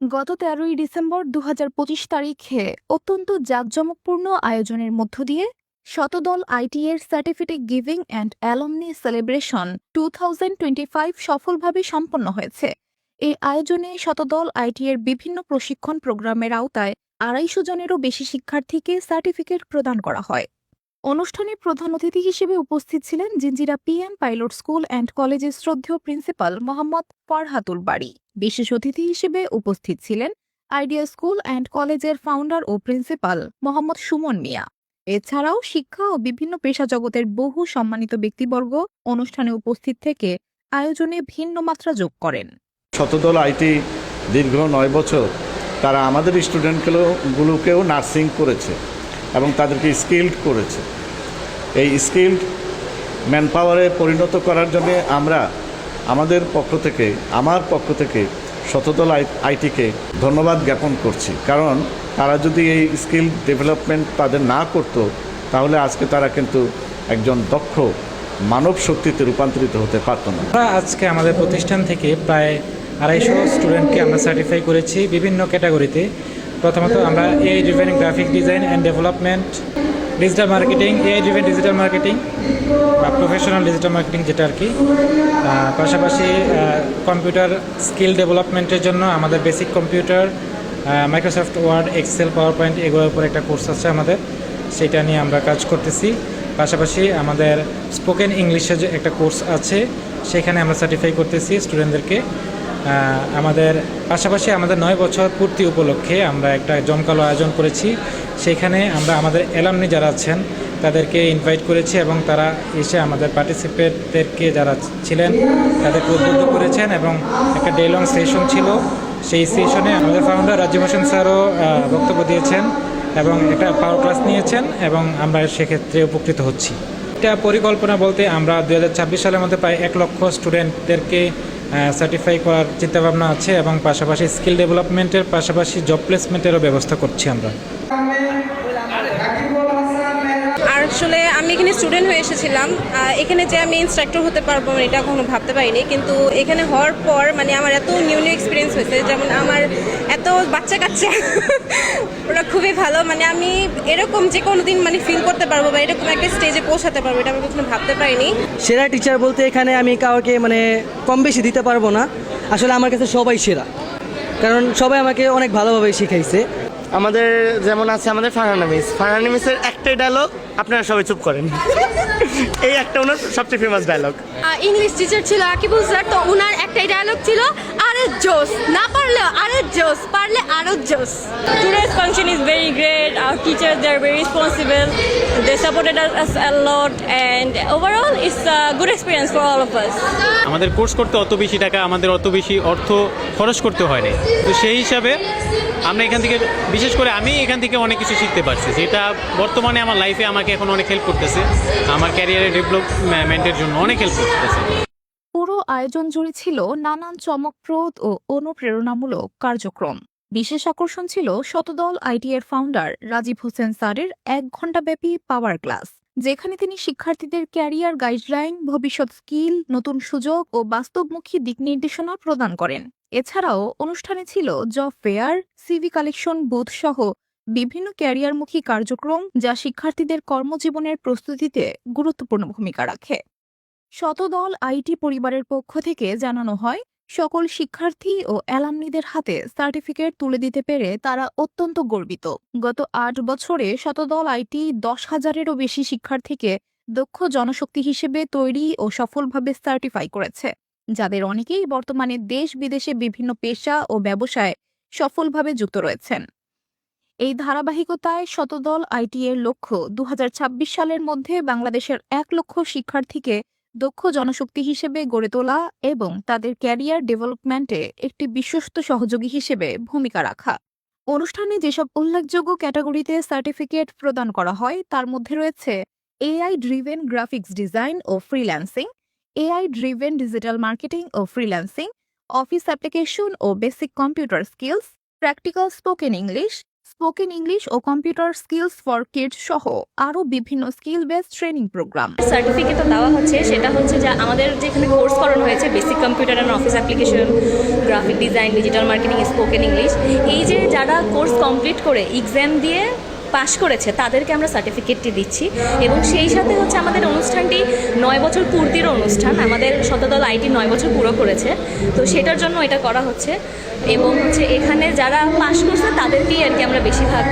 গত তেরোই ডিসেম্বর দু হাজার পঁচিশ তারিখে অত্যন্ত জাঁকজমকপূর্ণ আয়োজনের মধ্য দিয়ে শতদল আইটি এর certificate giving and alumni celebration two সফলভাবে সম্পন্ন হয়েছে। এই আয়োজনে শতদল আইটি এর বিভিন্ন প্রশিক্ষণ প্রোগ্রামের আওতায় আড়াইশো জনেরও বেশি শিক্ষার্থীকে সার্টিফিকেট প্রদান করা হয়। অনুষ্ঠানে প্রধান অতিথি হিসেবে উপস্থিত ছিলেন Jinjira PM pilot school and কলেজের শ্রদ্ধেয় প্রিন্সিপাল মোহাম্মদ ফরহাতুল বাড়ি বিশেষ অতিথি হিসেবে উপস্থিত ছিলেন আইডিয়া স্কুল অ্যান্ড কলেজের ফাউন্ডার ও প্রিন্সিপাল মোহাম্মদ সুমন মিয়া। এছাড়াও শিক্ষা ও বিভিন্ন পেশা জগতের বহু সম্মানিত ব্যক্তিবর্গ অনুষ্ঠানে উপস্থিত থেকে আয়োজনে ভিন্ন মাত্রা যোগ করেন। শতদল আইটি দীর্ঘ নয় বছর তারা আমাদের স্টুডেন্টগুলোকেও নার্সিং করেছে। এবং তাদেরকে স্কিল্ড করেছে। এই স্কিল্ড ম্যান পাওয়ারে পরিণত করার জন্য আমরা আমাদের পক্ষ থেকে, আমার পক্ষ থেকে শতদল আইটিকে ধন্যবাদ জ্ঞাপন করছি। কারণ তারা যদি এই স্কিল ডেভেলপমেন্ট তাদের না করত, তাহলে আজকে তারা কিন্তু একজন দক্ষ মানব শক্তিতে রূপান্তরিত হতে পারত না। আমরা আজকে আমাদের প্রতিষ্ঠান থেকে প্রায় আড়াইশো স্টুডেন্টকে আমরা সার্টিফাই করেছি বিভিন্ন ক্যাটাগরিতে। প্রথমত আমরা AI driven graphic design and development digital marketing AI driven digital marketing বা প্রফেশনাল ডিজিটাল মার্কেটিং যেটা আর কি। পাশাপাশি কম্পিউটার স্কিল ডেভেলপমেন্টের জন্য আমাদের basic computer Microsoft Word Excel PowerPoint এগুলোর উপর একটা কোর্স আছে আমাদের। সেটা নিয়ে আমরা কাজ করতেছি। পাশাপাশি আমাদের স্পোকেন ইংলিশে যে একটা কোর্স আছে, সেখানে আমরা সার্টিফাই করতেছি স্টুডেন্টদেরকে আমাদের পাশাপাশি আমাদের নয় বছর পূর্তি উপলক্ষে আমরা একটা জমকালো আয়োজন করেছি। সেখানে আমরা আমাদের অ্যালামনি যারা আছেন, তাদেরকে ইনভাইট করেছি এবং তারা এসে আমাদের পার্টিসিপেটদেরকে যারা ছিলেন, তাদেরকে উদ্বুদ্ধ করেছেন এবং একটা ডে লং সেশন ছিল। সেই সেশনে আমাদের ফাউন্ডার রাজ্যভ হোসেন স্যারও বক্তব্য দিয়েছেন এবং একটা পাওয়ার ক্লাস নিয়েছেন এবং আমরা সেক্ষেত্রে উপকৃত হচ্ছি। এটা পরিকল্পনা বলতে আমরা দু হাজার ছাব্বিশ সালের মধ্যে প্রায় এক লক্ষ স্টুডেন্টদেরকে সার্টিফাই করার চিন্তাভাবনা আছে এবং পাশাপাশি স্কিল ডেভেলপমেন্টের পাশাপাশি জব প্লেসমেন্টেরও ব্যবস্থা করছি আমরা। আসলে আমি এখানে স্টুডেন্ট হয়ে এসেছিলাম। এখানে যে আমি ইনস্ট্রাক্টর হতে পারব মানে এটা কখনো ভাবতে পারিনি। কিন্তু এখানে হওয়ার পর মানে আমার এত নিউ নিউ এক্সপিরিয়েন্স হয়েছে যেমন আমার এত বাচ্চা কাচ্চা ওরা খুবই ভালো। মানে আমি এরকম যে কোনো দিন মানে ফিল করতে পারব বা এরকম একটা স্টেজে পৌঁছাতে পারব এটা আমি কখনো ভাবতে পারিনি। সেরা টিচার বলতে এখানে আমি কাউকে মানে কম বেশি দিতে পারব না। আসলে আমার কাছে সবাই সেরা। কারণ সবাই আমাকে অনেক ভালোভাবে শিখাইছে। আমাদের যেমন আছে আমাদের ফারহানামিস ফারহানামিসের একটাই ডায়লগ আপনারা সবাই চুপ করেন এই একটা ওনার সবচেয়ে ফেমাস ডায়লগ ইংলিশ টিচার ছিল আকিবুল স্যার তো ওনার একটাই ডায়লগ ছিল আরে জোস না পারলেও আরে জোস পারলে আরও জোস Today's function is very great. Our teachers they are very responsible They supported us a lot, and overall, it's a good experience for all of us. আমাদের কোর্স করতে অত বেশি টাকা আমাদের অত বেশি অর্থ খরচ করতে হয়নি তো সেই হিসাবে আমরা এখান থেকে বিশেষ করে আমি এখান থেকে অনেক কিছু শিখতে পারছি যেটা বর্তমানে আমার লাইফে আমাকে এখন অনেক হেল্প করতেছে। আমার ক্যারিয়ারের ডেভেলপমেন্টের জন্য অনেক হেল্প করতেছে। পুরো আয়োজন জুড়ে ছিল নানান চমকপ্রদ ও অনুপ্রেরণামূলক কার্যক্রম। বিশেষ আকর্ষণ ছিল শতদল আইটি এর ফাউন্ডার রাজীব হোসেন স্যারের এক ঘণ্টাব্যাপী পাওয়ার ক্লাস যেখানে তিনি শিক্ষার্থীদের ক্যারিয়ার গাইডলাইন ভবিষ্যৎ স্কিল নতুন সুযোগ ও বাস্তবমুখী দিক নির্দেশনা প্রদান করেন। এছাড়াও অনুষ্ঠানে ছিল job fair CV collection booth সহ বিভিন্ন ক্যারিয়ারমুখী কার্যক্রম যা শিক্ষার্থীদের কর্মজীবনের প্রস্তুতিতে গুরুত্বপূর্ণ ভূমিকা রাখে। শতদল আইটি পরিবারের পক্ষ থেকে জানানো হয়, সকল শিক্ষার্থী ও অ্যালামনিদের হাতে সার্টিফিকেট তুলে দিতে পেরে তারা অত্যন্ত গর্বিত। গত আট বছরে শতদল আইটি দশ হাজারেরও বেশি শিক্ষার্থীকে দক্ষ জনশক্তি হিসেবে তৈরি ও সফলভাবে সার্টিফাই করেছে, যাদের অনেকেই বর্তমানে দেশ বিদেশে বিভিন্ন পেশা ও ব্যবসায় সফলভাবে যুক্ত রয়েছেন। এই ধারাবাহিকতায় শতদল আইটি এর লক্ষ্য দু হাজার ছাব্বিশ সালের মধ্যে বাংলাদেশের এক লক্ষ শিক্ষার্থীকে দক্ষ জনশক্তি হিসেবে গড়ে তোলা এবং তাদের ক্যারিয়ার ডেভেলপমেন্টে একটি বিশ্বস্ত সহযোগী হিসেবে ভূমিকা রাখা। অনুষ্ঠানে যেসব উল্লেখযোগ্য ক্যাটাগরিতে সার্টিফিকেট প্রদান করা হয়, তার মধ্যে রয়েছে AI driven graphics design O freelancing AI driven digital marketing O freelancing, office application O basic computer skills, practical spoken English spoken English O computer skills for kids সহ আরও বিভিন্ন skill base training program. Certificate দেওয়া হচ্ছে, সেটা হচ্ছে যে আমাদের যেখানে কোর্স করানো হয়েছে, basic computer and office application, graphic design, digital marketing, spoken English, এই যে যারা কোর্স কমপ্লিট করে, এক্সাম দিয়ে পাশ করেছে, তাদেরকে আমরা সার্টিফিকেটটি দিচ্ছি। এবং সেই সাথে হচ্ছে আমাদের অনুষ্ঠানটি নয় বছর পূর্তির অনুষ্ঠান। আমাদের শতদল আইটি নয় বছর পুরো করেছে। তো সেটার জন্য এটা করা হচ্ছে। এবং হচ্ছে এখানে যারা পাশ করছে, তাদেরকেই আর কি আমরা বেশিরভাগ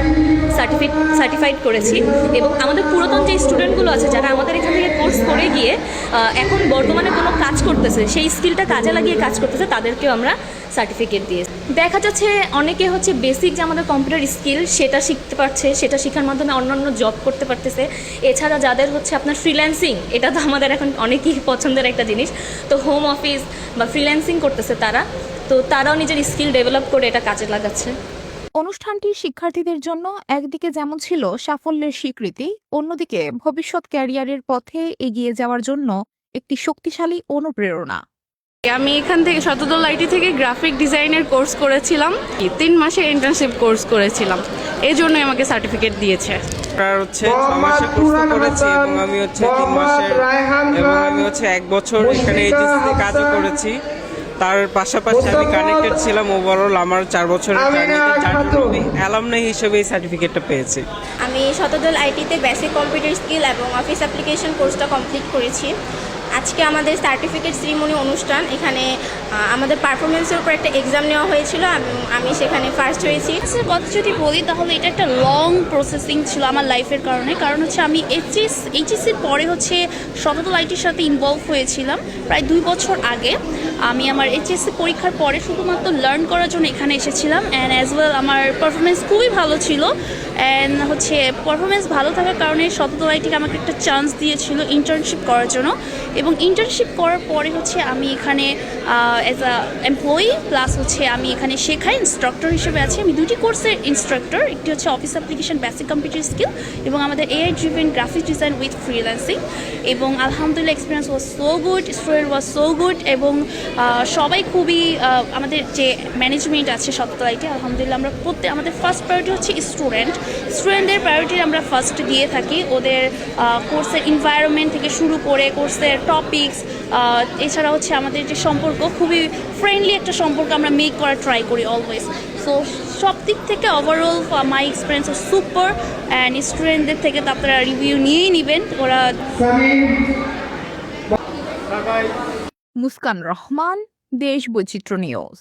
সার্টিফিক সার্টিফাইড করেছি। এবং আমাদের পুরাতন যে স্টুডেন্টগুলো আছে, যারা আমাদের এখান থেকে কোর্স করে গিয়ে এখন বর্তমানে কোনো কাজ করতেছে, সেই স্কিলটা কাজে লাগিয়ে কাজ করতেছে, তাদেরকেও আমরা সার্টিফিকেট দিয়ে। দেখা যাচ্ছে অনেকে হচ্ছে বেসিক যে আমাদের কম্পিউটার স্কিল সেটা শিখতে পারছে, সেটা শেখার মাধ্যমে অন্যান্য জব করতে পারতেছে। এছাড়া যাদের হচ্ছে আপনার ফ্রিল্যান্সিং এটা তো আমাদের এখন অনেকই পছন্দের একটা জিনিস। তো হোম অফিস বা ফ্রিল্যান্সিং করতেছে তারা, তো তারাও নিজের স্কিল ডেভেলপ করে এটা কাজে লাগাচ্ছে। অনুষ্ঠানটি শিক্ষার্থীদের জন্য একদিকে যেমন ছিল সাফল্যের স্বীকৃতি, অন্যদিকে ভবিষ্যৎ ক্যারিয়ারের পথে এগিয়ে যাওয়ার জন্য একটি শক্তিশালী অনুপ্রেরণা। আমি এখান থেকে শতদল আইটি থেকে গ্রাফিক ডিজাইনের কোর্স করেছিলাম। তিন মাসের ইন্টার্নশিপ কোর্স করেছিলাম। এই জন্যই আমাকে সার্টিফিকেট দিয়েছে। আপনার হচ্ছে ছ মাসের কোর্স করেছি এবং আমি হচ্ছে তিন মাসের এবং আমি হচ্ছে এক বছর এখানে এজেন্সিতে কাজও করেছি। তার পাশাপাশি আমি কানেক্টেড ছিলাম ওভারঅল আমার চার বছরের অ্যালামনাই হিসেবে এই সার্টিফিকেটটা পেয়েছি। আমি শতদল আইটিতে বেসিক কম্পিউটার স্কিল এবং অফিস অ্যাপ্লিকেশন কোর্সটা কমপ্লিট করেছি। আজকে আমাদের সার্টিফিকেট সিরিমনি অনুষ্ঠান, এখানে আমাদের পারফরমেন্সের উপর একটা এক্সাম নেওয়া হয়েছিল, আমি সেখানে ফার্স্ট হয়েছি। কথা যদি বলি, তাহলে এটা একটা লং প্রসেসিং ছিল আমার লাইফের কারণে। কারণ হচ্ছে আমি এইচএস এইচএসির পরে হচ্ছে শতদল আইটির সাথে ইনভলভ হয়েছিলাম, প্রায় দুই বছর আগে। আমি আমার এইচএসসি পরীক্ষার পরে শুধুমাত্র লার্ন করার জন্য এখানে এসেছিলাম অ্যান্ড অ্যাজ ওয়েল আমার পারফরমেন্স খুবই ভালো ছিল। অ্যান্ড হচ্ছে পারফরমেন্স ভালো থাকার কারণে শতদল আইটিকে আমাকে একটা চান্স দিয়েছিল ইন্টার্নশিপ করার জন্য। এবং ইন্টার্নশিপ করার পরে হচ্ছে আমি এখানে অ্যাজ আ এমপ্লয়ি প্লাস হচ্ছে আমি এখানে শেখাই ইনস্ট্রাক্টর হিসেবে আছি। আমি দুটি কোর্সের ইনস্ট্রাক্টর একটি হচ্ছে office application basic computer skill এবং আমাদের AI driven graphic design with freelancing এবং আলহামদুলিল্লাহ experience was so good student was so good এবং সবাই খুবই আমাদের যে ম্যানেজমেন্ট আছে সপ্তাহে আলহামদুলিল্লাহ আমরা প্রত্যেক আমাদের ফার্স্ট প্রায়োরিটি হচ্ছে স্টুডেন্ট স্টুডেন্টদের প্রায়োরিটি আমরা ফার্স্ট দিয়ে থাকি। ওদের কোর্সের এনভায়রনমেন্ট থেকে শুরু করে কোর্সের টপিকস এছাড়া হচ্ছে আমাদের যে সম্পর্ক খুবই ফ্রেন্ডলি একটা সম্পর্ক আমরা মেক করার ট্রাই করি অলওয়েজ সো সব দিক থেকে overall my experience super and স্টুডেন্টদের থেকে তো আপনারা রিভিউ নিয়েই নেবেন। ওরা মুস্কান রহমান দেশ বৈচিত্র্য নিউজ।